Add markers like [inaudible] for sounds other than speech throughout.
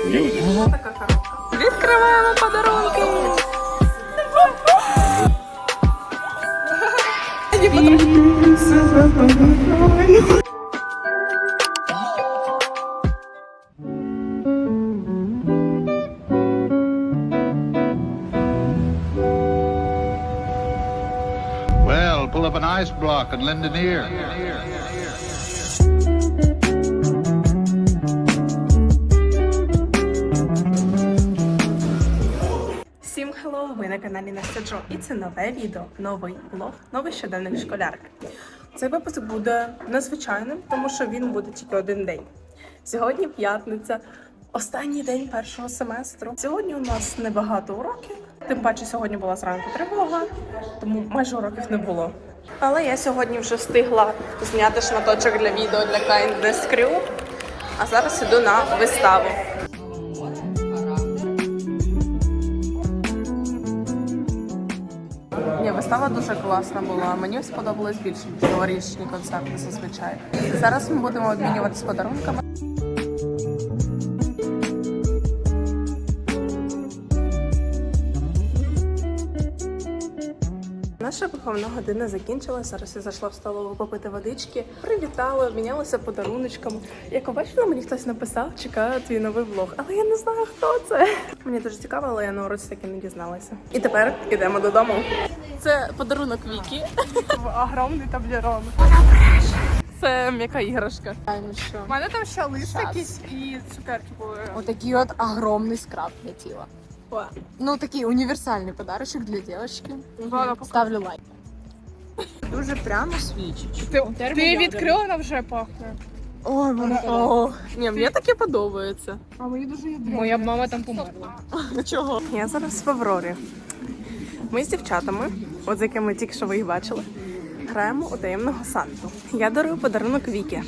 Music. Така коробка. Відкриваємо подарунки. Well, pull up an ice block and lend an ear. На каналі Настяджо, І це нове відео, новий влог, новий щоденник школярки. Цей випуск буде незвичайним, тому що він буде тільки один день. Сьогодні п'ятниця, останній день першого семестру. Сьогодні у нас небагато уроків, тим паче сьогодні була зранку тривога, тому майже уроків не було. Але я сьогодні вже встигла зняти шматочок для відео для Kindness Crew, а зараз іду на виставу. Вистава дуже класна була. Мені сподобалось більше ніж новорічні концерти зазвичай. Зараз ми будемо обмінюватися подарунками. Наша виховна година закінчилася. Зараз я зайшла в столову попити водички, привітала, обмінялася подаруночками. Як ви бачили, мені хтось написав, чекаю твій новий влог, але я не знаю, хто це. Мені дуже цікаво, але я на уроці таки не дізналася. І тепер йдемо додому. Це подарунок Вікі. Огромний таблерон. Це м'яка іграшка. Ну що? У мене там ще лист Щас. якийсь і цукерки були. Отакий от огромний скраб для тіла. Ну, такий універсальний подарочок для дівчинки. Ставлю лайк. Дуже прямо свічить. Ти, ти відкрила, вже пахне. Ой, вона. О, ні, мені таке подобається. А мені дуже ядро. Моя мама там померла. Чого? Я зараз в Аврорі. Ми з дівчатами, от з якими тільки що ви їх бачили, граємо у таємного Санту. Я дарую подарунок Вікі.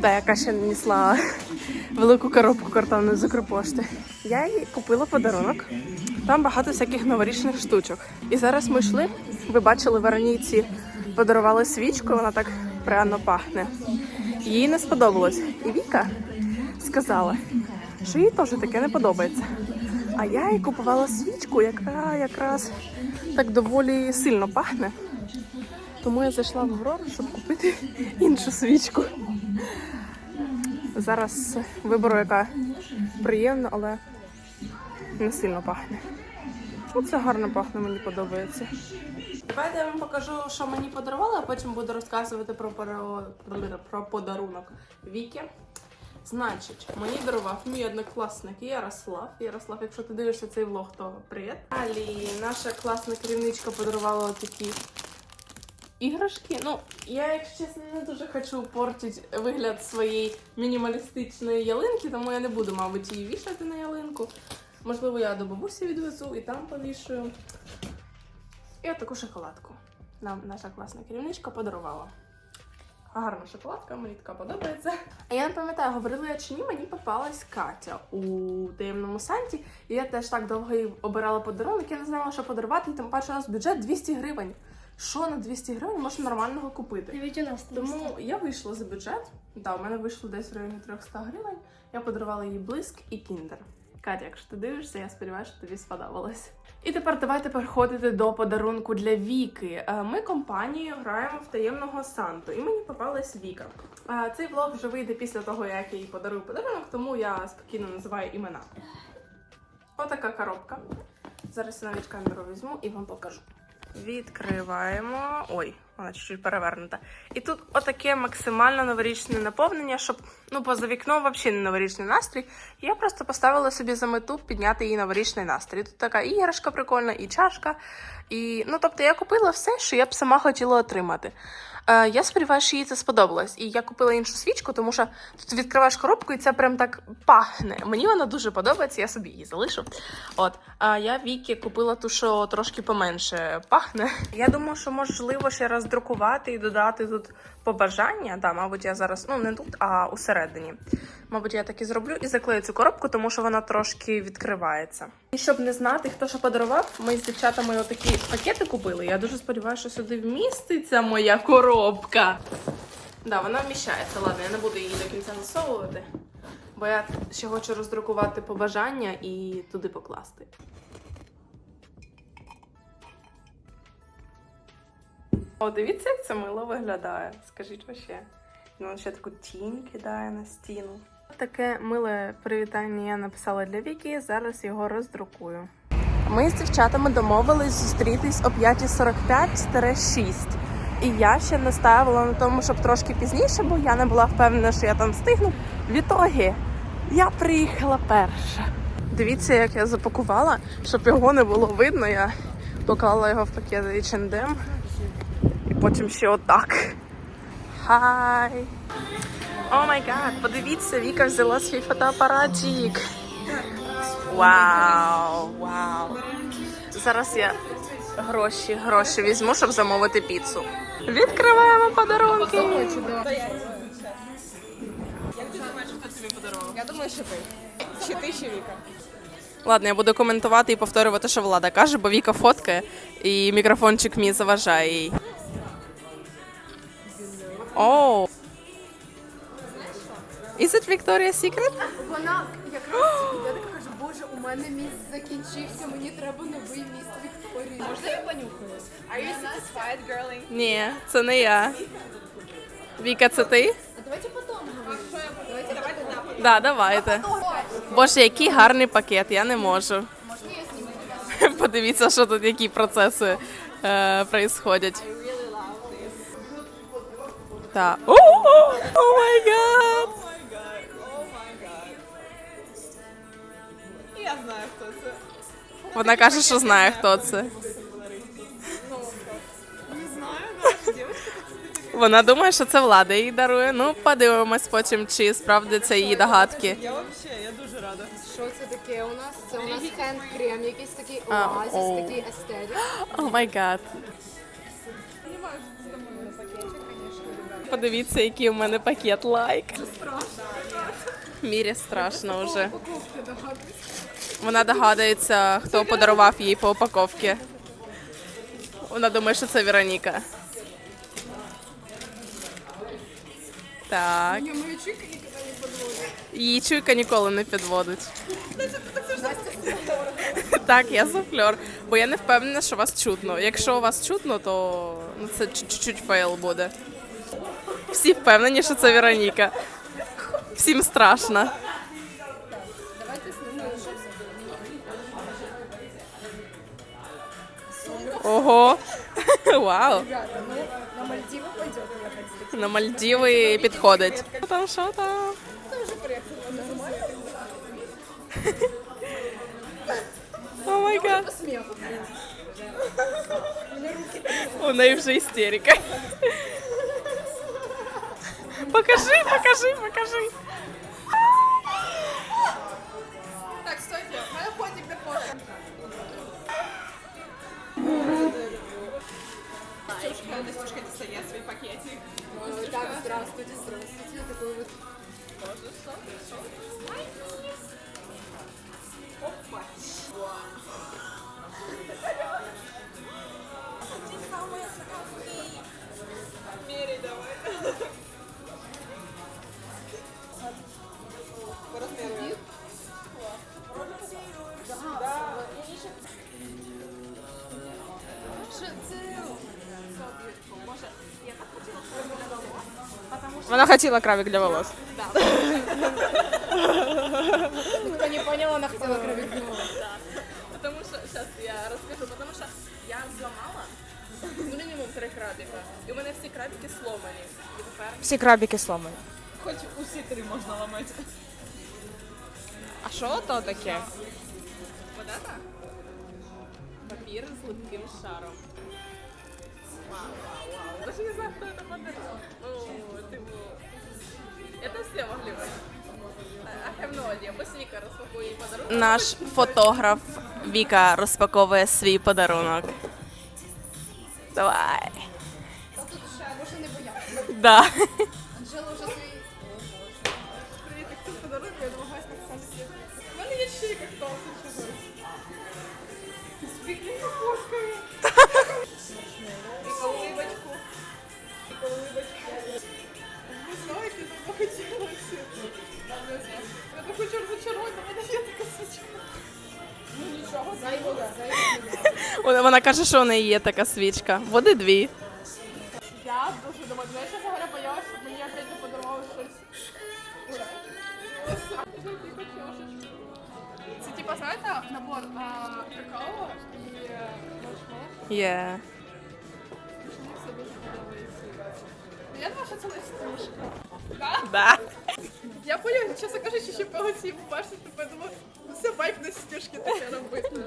Та яка ще не несла велику коробку картонної з Укрпошти. Я їй купила подарунок. Там багато всяких новорічних штучок. І зараз ми йшли. Ви бачили Вероніці, подарували свічку, вона так пряно пахне. Їй не сподобалось. І Віка сказала, що їй теж таке не подобається. А я їй купувала свічку, яка якраз так доволі сильно пахне. Тому я зайшла в Аврору, щоб купити іншу свічку. Зараз виберу, яка приємна, але не сильно пахне. Ну, це гарно пахне, мені подобається. Давайте я вам покажу, що мені подарували, а потім буду розказувати про, про подарунок Віки. Значить, мені дарував мій однокласник Ярослав. Ярослав, якщо ти дивишся цей влог, то привіт. Далі наша класна керівничка подарувала такі іграшки. Ну, я, якщо чесно, не дуже хочу портити вигляд своєї мінімалістичної ялинки, тому я не буду, мабуть, її вішати на ялинку. Можливо, я до бабусі відвезу і там повішую. І от таку шоколадку. Нам наша класна керівничка подарувала. Гарна шоколадка, мені така подобається. А я не пам'ятаю, говорила я чи ні, мені попалась Катя у таємному санті. І я теж так довго їй обирала подарунок, я не знала, що подарувати, і тим паче у нас бюджет 200 гривень. Що на 200 гривень можна нормального купити? Навіть у нас Тому я вийшла за бюджет. Да, у мене вийшло десь в районі 300 гривень. Я подарувала їй блиск і кіндер. Катя, якщо ти дивишся, я сподіваюся, що тобі сподобалось. І тепер давайте переходити до подарунку для Віки. Е, Ми компанією граємо в таємного Санту, і мені попалась Віка. Е, Цей влог вже вийде після того, як я їй подарую подарунок, тому я спокійно називаю імена. Отака коробка. Зараз я навіть камеру візьму і вам покажу. Відкриваємо. Ой, вона чуть-чуть перевернута. І тут отаке максимально новорічне наповнення, щоб ну поза вікном взагалі не новорічний настрій. Я просто поставила собі за мету підняти її новорічний настрій. Тут така іграшка прикольна, і чашка. І ну тобто я купила все, що я б сама хотіла отримати. Е, я сподіваюся, що їй це сподобалось. І я купила іншу свічку, тому що тут відкриваєш коробку, і це прям так пахне. Мені вона дуже подобається, я собі її залишу. От, а я Вікі купила ту, що трошки поменше пахне. Я думаю, що можливо ще роздрукувати і додати тут побажання. Да, мабуть, я зараз, ну не тут, а усередині. Мабуть, я так і зроблю і заклею цю коробку, тому що вона трошки відкривається. І щоб не знати, хто що подарував, ми з дівчатами отакі пакети купили. Я дуже сподіваюся, що сюди вміститься моя коробка. Да, вона вміщається. Ладно, я не буду її до кінця засовувати. Бо я ще хочу роздрукувати побажання і туди покласти. О, дивіться, як це мило виглядає. Скажіть вообще. Ну, ще таку тінь кидає на стіну. Таке миле привітання я написала для Вікі. Зараз його роздрукую. Ми з дівчатами домовились зустрітись о 5.45-6. І я ще наставила на тому, щоб трошки пізніше, бо я не була впевнена, що я там встигну. В ітогі я приїхала перша. Дивіться, як я запакувала, щоб його не було видно. Я поклала його в пакет H&M. І потім ще отак. Хай! О май гад, подивіться, Віка взяла свій фотоапаратик. Вау, вау. Зараз я гроші, гроші візьму, щоб замовити піцу. Відкриваємо подарунки. Я думаю, що ти. Чи ти, чи Віка. Ладно, я буду коментувати і повторювати, що влада каже, бо Віка фоткає і мікрофончик мій заважає їй. Оу. Is it Victoria's Secret? Вона якраз мене міст закінчився, мені треба новий міст Вікторії. Можна я понюхаю? Are you satisfied, girlie? Ні, це не я. Віка, це ти? А давайте потім говорити. Давайте потім. Да, давайте. Боже, який гарний пакет, я не можу. Можна я зніму? [laughs] Подивіться, що тут які процеси е, происходять. Так. О, о май гад! Знаю, хто це. Вона каже, що знає, хто це. Вона думає, що це влада їй дарує. Ну, подивимось потім, чи справдяться її догадки. Я взагалі, я дуже рада. Що це таке у нас? Це у нас хенд-крем, якийсь такий А, оазіс, о. такий естетик. [gasps] О май гад. Подивіться, який у мене пакет лайк. Мірі страшно вже. Вона догадується, хто подарував їй по упаковці. Вона думає, що це Вероніка. Так. Її чуйка ніколи не підводить. [laughs] Так, я суфльор. Бо я не впевнена, що вас чутно. Якщо вас чутно, то ну, це чуть-чуть фейл буде. Всі впевнені, що це Вероніка. Всім страшно. Ого! [laughs] Вау! На Мальдіви пойдет ехать. На Мальдіви підходить. Що там, що там? О май гад. У неї вже істерика. Покажи, покажи, покажи. Настюшка, достает свой пакетик. Так, здравствуйте, здравствуйте. Такой вот Міряй Вона хотіла кравик для волос. Кто не понял, она хотела кровить Потому что, сейчас я расскажу, потому что я зламала ну, мінімум три крабика. І у мене всі крабики сломані. І тепер Всі крабики сломані. Хоч усі три можна ламати. А що то таке? вот это папір з липким шаром. Вау, вау, вау. Даже не знаю, хто це подарував. Ну, это все могли бути. I have no idea. Пусть Віка розпакує подарунок. Наш фотограф Віка розпаковує свій подарунок. Давай. Тут ще може не боятися. Да. Анжела вже свій Привіт, як тут подарунок, я домагаюсь так само. У мене є ще толка чогось. З пікніком яка улыбочку. Яка улыбочку. Ви знаєте, я б хотіла це. Я так хочу розочаровувати, в мене є така свічка. Ну нічого, зайвола, зайвола. Вона каже, що в неї є така свічка. Води дві. Я дуже думаю, знаєш, я зараз боялася, щоб мені опять не подарували щось. Це типа, знаєте, набор какао і е, маршмеллоу? Yeah. Я думаю, що це листушка. Да. Я поняла, чесно кажучи, ще по цій бачите, подумала, ну це байк на стюшки таке робити.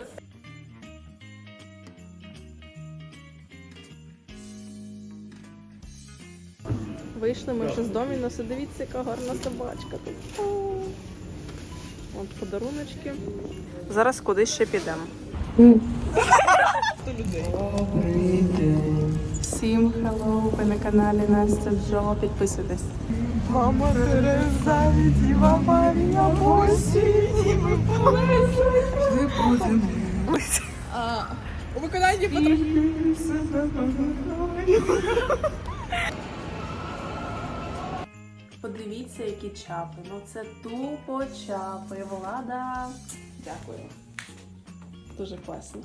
Вийшли ми вже з домінуса. Дивіться, яка гарна собачка тут. От подаруночки. Зараз кудись ще підемо. Всім хеллоу, ви на каналі Настя Джо. Підписуйтесь. Мама Тереза, Діва Марія, Босі, і ми будемо. У виконанні Подивіться, які чапи. Ну це тупо чапи. Влада. Дякую. Дуже класні.